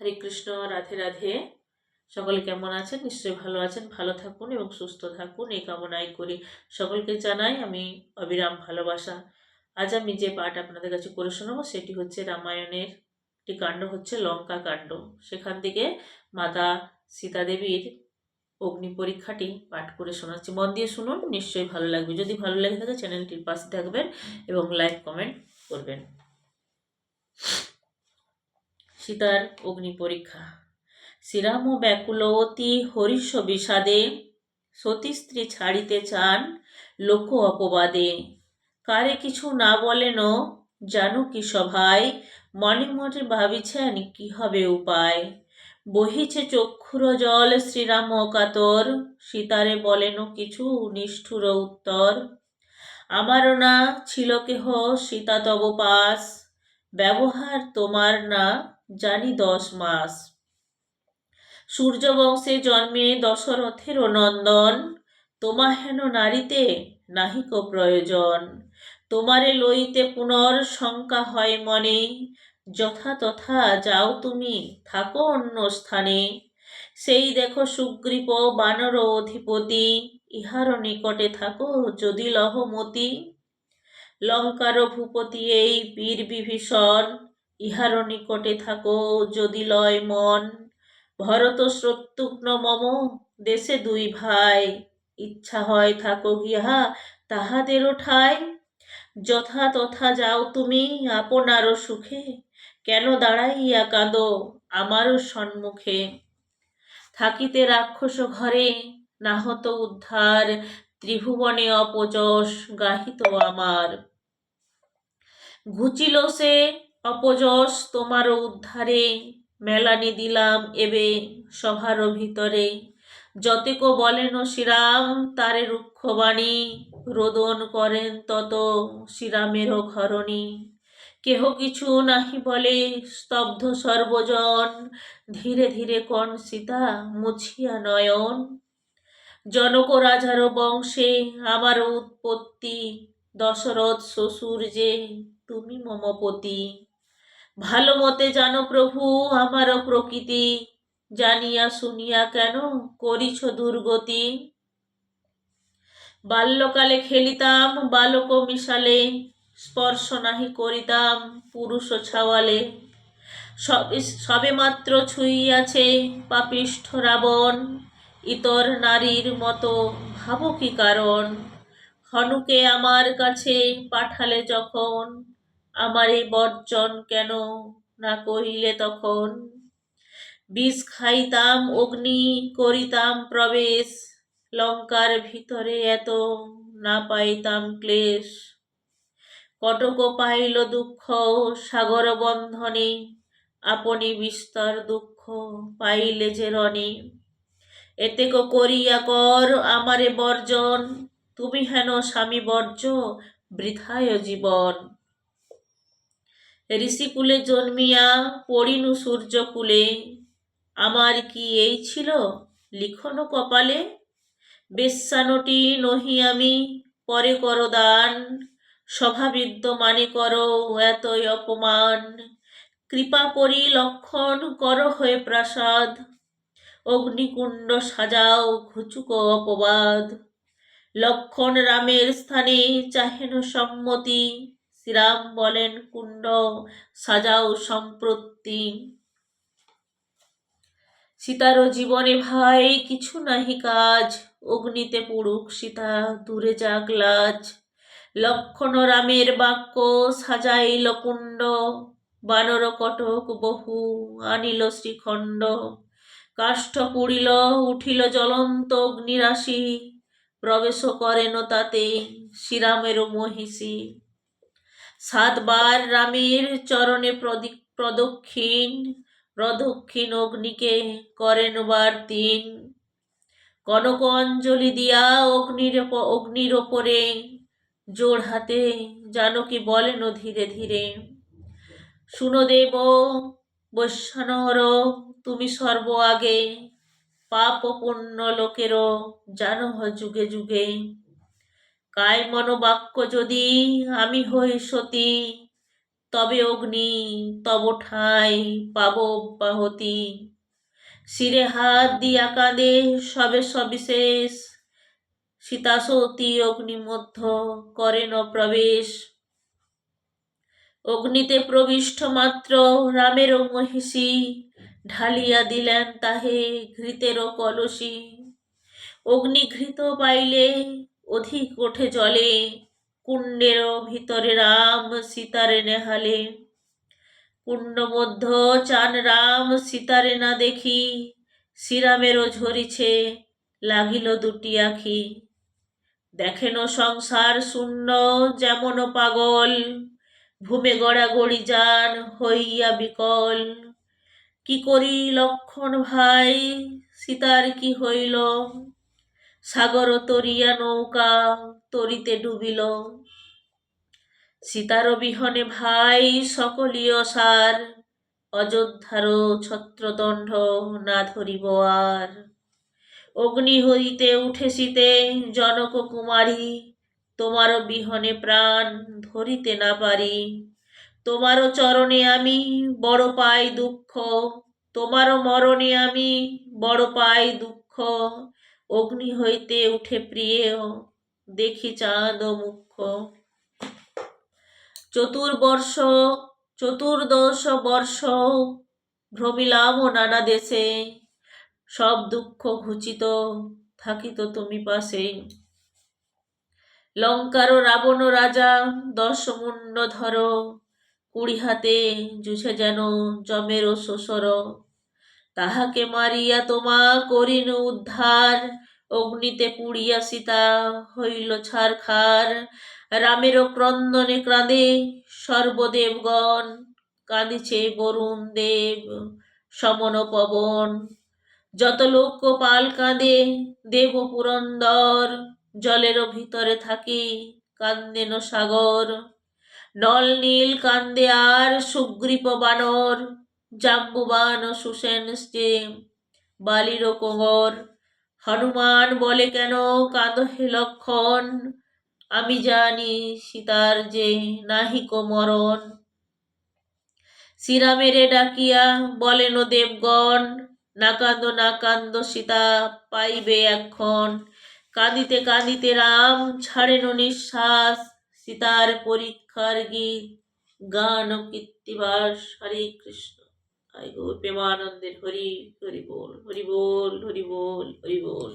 হরে কৃষ্ণ, রাধে রাধে। সকলে কেমন আছেন? নিশ্চয়ই ভালো আছেন, ভালো থাকুন এবং সুস্থ থাকুন। এই কামনাই করি সকলকে জানাই আমি অবিরাম ভালোবাসা। আজ আমি যে পাঠ আপনাদের কাছে করে শোনাবো, সেটি হচ্ছে রামায়ণের একটি কাণ্ড হচ্ছে লঙ্কা কাণ্ড। সেখান থেকে মাতা সীতা দেবীর অগ্নি পরীক্ষাটি পাঠ করে শোনাচ্ছি। মন দিয়ে শুনুন, নিশ্চয়ই ভালো লাগবে। যদি ভালো লেগে থাকে, চ্যানেলটির পাশে থাকবেন এবং লাইক, কমেন্ট করবেন। সীতার অগ্নি পরীক্ষা। শ্রীরাম ব্যাকুল অতি হরিষ বিষাদে সতী স্ত্রী ছাড়িতে চান লোক অপবাদে। কারে কিছু না বলেন জানো কি সভায় মনে মনে ভাবিছেন কি হবে উপায়। বহিছে চক্ষুর জল শ্রীরাম কাতর সীতারে বলেন কিছু নিষ্ঠুর উত্তর। আমারও না ছিল কেহ সীতা তব পাশ ব্যবহার তোমার না জানি দশ মাস। সূর্যবংশে জন্মে দশরথের নন্দন। তোমা হেন নারীতে নাহিক প্রয়োজন। তোমারে লইতে পুনর শঙ্কা হয় মনে। যথা তথা যাও তুমি, থাকো অন্য স্থানে। সেই দেখো সুগ্রীব বানর অধিপতি, ইহার নিকটে থাকো যদি লহমতি। লঙ্কার ভূপতি এই বীর বিভীষণ ইহার নিকটে থাকো, যদি লয় মন। ভরত শত্রুঘ্ন মম, দেশে দুই ভাই। ইচ্ছা হয় থাকো গিহা তাহাদেরও ঠাই। যথা তথা যাও তুমি আপনারও সুখে। কেন দাঁড়াইয়া কাঁদো আমারও সম্মুখে। থাকিতে রাক্ষস ঘরে, নাহত উদ্ধার। ত্রিভুবনে অপযশ গাহিত আমার। ঘুচিল সে অপযশ তোমারও উদ্ধারে, মেলানি দিলাম এবে সভার ভিতরে। যতেক বলেন শ্রীরাম, তারে রুক্ষবাণী, রোদন করেন তত শ্রীরামেরও ঘরণী। কেহ কিছু নাহি বলে, স্তব্ধ সর্বজন, ধীরে ধীরে কণ সীতা মুছিয়া নয়ন। জনক রাজার বংশে আমার উৎপত্তি, দশরথ শ্বশুর যে, তুমি মমপতি। ভালো মতে জানো প্রভু আমার প্রকৃতি, জানিয়া শুনিয়া কেন করিছ দুর্গতি? বাল্যকালে খেলিতাম, বালক মিশালে, স্পর্শ নাহি করিতাম পুরুষ ছাওয়ালে। সবে সবে মাত্র ছুঁইয়াছে পাপিষ্ঠ রাবণ, ইতর নারীর মতো ভাবো কি কারণ? হনুকে আমার কাছে পাঠালে যখন আমারে বর্জন কেন না কহিলে তখন? বিষ খাইতাম, অগ্নি করিতাম, প্রবেশ লঙ্কার ভিতরে এত না পাইতাম ক্লেশ। কটক পাইল দুঃখ, সাগর বন্ধনে আপনি বিস্তর দুঃখ পাইলে যে রণে। এতে করিয়া কর আমারে বর্জন, তুমি হেন স্বামী বর্জ, বৃথায় জীবন। ঋষিকুলে জন্মিয়া পড়িনু সূর্যকুলে, আমার কি এই ছিল লিখন কপালে? বেশ্যানটি নহি আমি, পরে কর দান। সভাবিদ্য মানে করো এতই অপমান। কৃপা করি লক্ষণ কর হয়ে প্রাসাদ। অগ্নিকুণ্ড সাজাও ঘুচুক অপবাদ। লক্ষণ রামের স্থানে চাহেন সম্মতি। শ্রীরাম বলেন, কুণ্ড সাজাও সম্প্রতি। সীতারও জীবনে ভাই, কিছু নাহি কাজ। অগ্নিতে পড়ুক সীতা, দূরে যাক লাজ। লক্ষণ রামের বাক্য, সাজাইল কুণ্ড। বানর কটক বহু আনিল শ্রীখণ্ড। কাষ্ঠ পুড়িল, উঠিল জ্বলন্ত অগ্নিরাশি। প্রবেশ করেন তাতে শ্রীরামের মহিষী। সাতবার রামের চরণে প্রদক্ষিণ প্রদক্ষিণ অগ্নিকে করেন বার তিন। কনক অঞ্জলি দিয়া অগ্নির অগ্নির ওপরে জোর হাতে জানকী বলেন ধীরে ধীরে শুনো দেব বৈশ্বানর তুমি সর্ব আগে পাপ পুণ্য লোকেরও জানো যুগে যুগে কায় মনোবাক্য যদি আমি হই সতী, তবে অগ্নি তব ঠাঁই পাব অব্যাহতি শিরে হাত দিয়া কাঁদে সবে সবিশেষ, সীতাসতী অগ্নিমধ্য করেন প্রবেশ। অগ্নিতে প্রবিষ্ট মাত্র রামেরও মহিষী ঢালিয়া দিলেন তাহে ঘৃতেরও কলসি। অগ্নিঘৃত পাইলে অধিক ওঠে জলে, কুণ্ডের ভিতরে রাম সীতারে নেহালে। কুণ্ড মধ্য চান রাম সীতারে না দেখি, শ্রীরামেরও ঝরিছে, লাগিল দুটি আখি। দেখেন সংসার শূন্য যেমন পাগল, ভূমে গড়াগড়ি যান হইয়া বিকল। কি করি লক্ষণ ভাই, সীতার কি হইল? সাগর তরিয়া নৌকা তরিতে ডুবিল। সীতার বিহনে ভাই সকলই অসার অযোধ্যার ছত্রদণ্ড না ধরিব আর। অগ্নি হইতে উঠে শীতে জনক কুমারী, তোমার বিহনে প্রাণ ধরিতে না পারি। তোমারও চরণে আমি বড় পাই দুঃখ তোমারও মরণে আমি বড় পাই দুঃখ অগ্নি হইতে উঠে প্রিয়, দেখি চাঁদ ও মুখ্য। চতুর্বর্ষ, চতুর্দশ বর্ষ ভ্রমিলাম নানা দেশে, সব দুঃখ ঘুচিত থাকিত তুমি পাশে। লঙ্কার রাবণ রাজা, দশ মুন্ড ধর, কুড়ি হাতে জুছে যেন জমের শ্বশুর তাহাকে মারিয়া তোমা করিন উদ্ধার। অগ্নিতে পুড়িয়া সীতা হইল ছারখার। রামেরও ক্রন্দনে ক্রাঁদে সর্বদেবগণ কাঁদিছে বরুণ দেব, সমন পবন। যত লোক পাল কাঁদে, দেব পুরন্দর জলেরও ভিতরে থাকি কান্দেন সাগর। নল নীল কান্দে আর সুগ্রীপ বানর জাম্বুবান সুসেন যে বালির কোঙর হনুমান বলে কেন কাঁদ হে লক্ষণ? আমি জানি সীতার যে নাহিক মরণ। শ্রীরামেরে ডাকিয়া বলেন দেবগণ, না কান্দ না কান্দ সীতা পাইবে এখন। কাঁদিতে কাঁদিতে রাম ছাড়েন নিঃশ্বাস। সীতার পরীক্ষার গীত, গান ও কীর্তিবাস হরে কৃষ্ণ। আই গো প্রেমানন্দের হরি হরি বল হরি বল হরি বল হরি বল।